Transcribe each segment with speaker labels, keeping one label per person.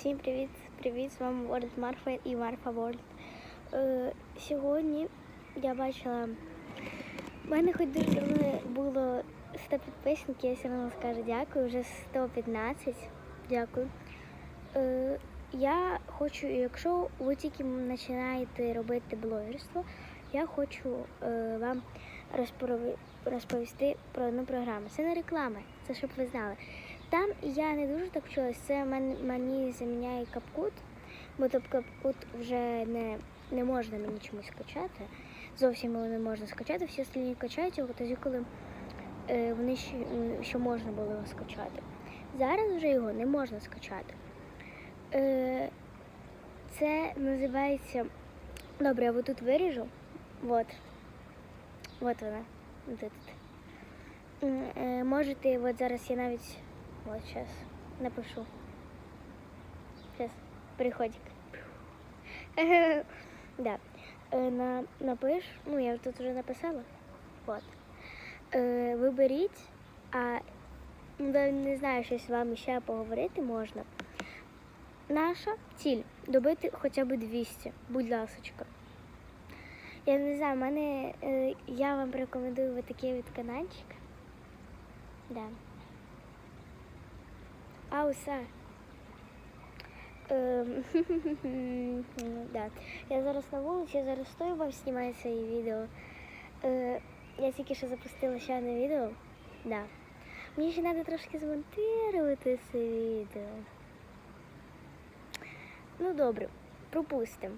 Speaker 1: Всім привіт! Привіт! З вами World Марфа і Марфа World. Е, сьогодні я бачила, в мене хоч дуже давно було 100 підписників, я все одно скажу дякую, вже 115. Дякую. Е, я хочу, якщо ви тільки починаєте робити блогерство, я хочу е, вам розповісти про одну програму. Це не реклама, це щоб ви знали. Там я не дуже так вчилась, це мені заміняє капкут, бо топ капкут вже не, не можна мені чомусь скачати. Зовсім його не можна скачати, всі остальні качають його тоді, коли е, вони ще, ще можна було його скачати. Зараз вже його не можна скачати. Е, це називається. Добре, я тут виріжу. Вот. Вот вона. Тут. Е, Можете, от зараз я навіть. От зараз напишу. Зараз, переходик. Да. Е, На, напиш, ну я тут вже написала. Вот. Е, Виберіть, а ну, не знаю, щось вам ще поговорити можна. Наша ціль добити хоча б 200, будь ласочка. Я не знаю, мене е, я вам рекомендую такий від каналчик. Да. Ауса. Ем, да. Я зараз на вулиці, я зараз стою, вам знімаю це відео. Е, я тільки що запустила ще одне відео. Да. Мені ще треба трошки змонтувати це відео. Ну добре, пропустимо.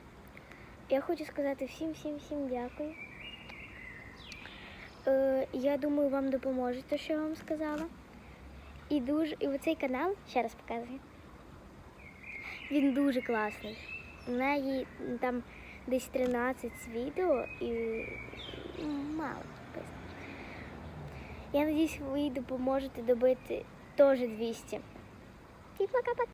Speaker 1: Я хочу сказати всім, всім, всім дякую. Е, я думаю, вам допоможе те, що я вам сказала. І дуже. І оцей канал, ще раз показую. Він дуже класний. У неї там десь 13 відео і мало підписників. Я надіюсь, ви допоможете добити теж 200. І пока-пока.